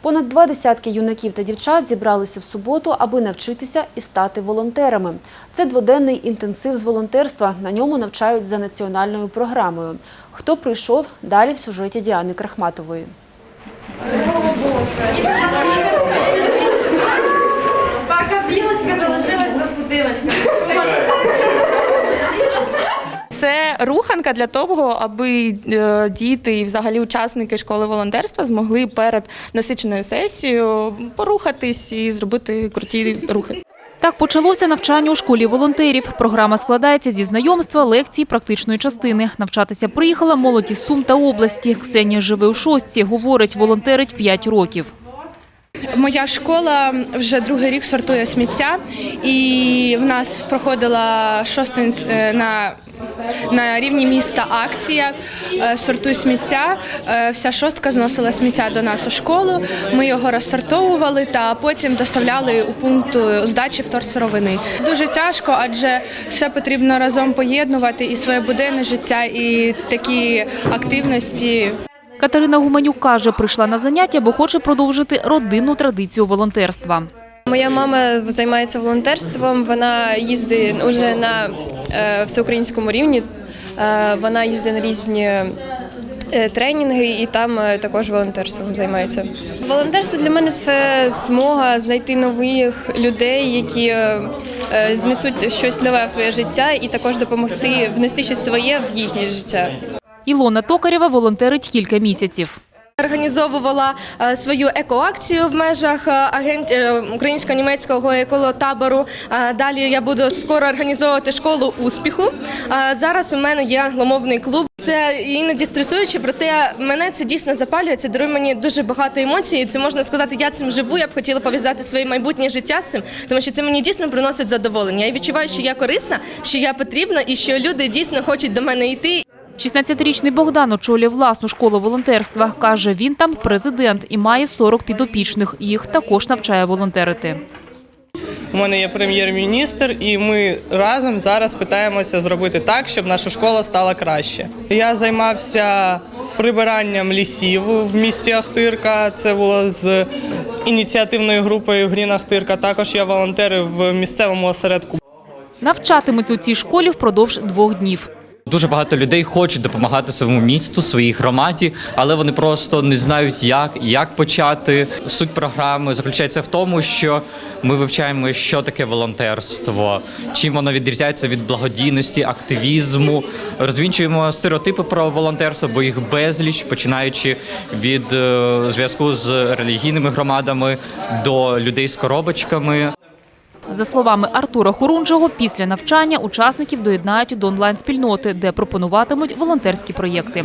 Понад два десятки юнаків та дівчат зібралися в суботу, аби навчитися і стати волонтерами. Це дводенний інтенсив з волонтерства. На ньому навчають за національною програмою. Хто прийшов, далі в сюжеті Діани Крахматової. Пока білочка залишилась без будиночка. Це руханка для того, аби е, діти і взагалі учасники школи волонтерства змогли перед насиченою сесією порухатись і зробити круті рухи. Так почалося навчання у школі волонтерів. Програма складається зі знайомства, лекцій, практичної частини. Навчатися приїхала молодь із Сум та області. Ксенія живе у шостці. Говорить, волонтерить 5 років. Моя школа вже другий рік сортує сміття, і в нас проходила е, на, на рівні міста акція е, Сортуй сміття. Е, Вся шостка зносила сміття до нас у школу. Ми його розсортовували та потім доставляли у пункт здачі вторсировини. Дуже тяжко, адже все потрібно разом поєднувати і своє буденне життя, і такі активності. Катерина Гуменюк каже, прийшла на заняття, бо хоче продовжити родинну традицію волонтерства. Моя мама займається волонтерством. Вона їздить уже на е, всеукраїнському рівні. Е, вона їздить на різні е, тренінги і там також волонтерством займається. Волонтерство для мене це змога знайти нових людей, які внесуть щось нове в твоє життя, і також допомогти внести щось своє в їхнє життя. Ілона Токарєва волонтерить кілька місяців. Організовувала е, свою екоакцію в межах е, агент е, українсько-німецького еколотабору. Далі я буду скоро організовувати школу успіху. Зараз у мене є англомовний клуб. Це іноді стресуюче, проте мене це дійсно запалює. Це дарує мені дуже багато емоцій. Це можна сказати, я цим живу. Я б хотіла пов'язати своє майбутнє життя з цим, тому що це мені дійсно приносить задоволення. Я відчуваю, що я корисна, що я потрібна, і що люди дійсно хочуть до мене йти. 16-річний Богдан очолює власну школу волонтерства. Каже, він там президент і має 40 підопічних. Їх також навчає волонтерити. У мене є прем'єр-міністр, і ми разом зараз питаємося зробити так, щоб наша школа стала краще. Я займався прибиранням лісів в місті Ахтирка. Це було з ініціативною групою Грін Ахтирка. Також я волонтерив в місцевому осередку. Навчатимуться у цій школі впродовж двох днів. Дуже багато людей хочуть допомагати своєму місту, своїй громаді, але вони просто не знають, як, як почати. Суть програми заключається в тому, що ми вивчаємо, що таке волонтерство, чим воно відрізняється від благодійності, активізму. Розвінчуємо стереотипи про волонтерство, бо їх безліч, починаючи від е, зв'язку з релігійними громадами до людей з коробочками. За словами Артура Хорунжого, після навчання учасників доєднають до онлайн-спільноти, де пропонуватимуть волонтерські проєкти.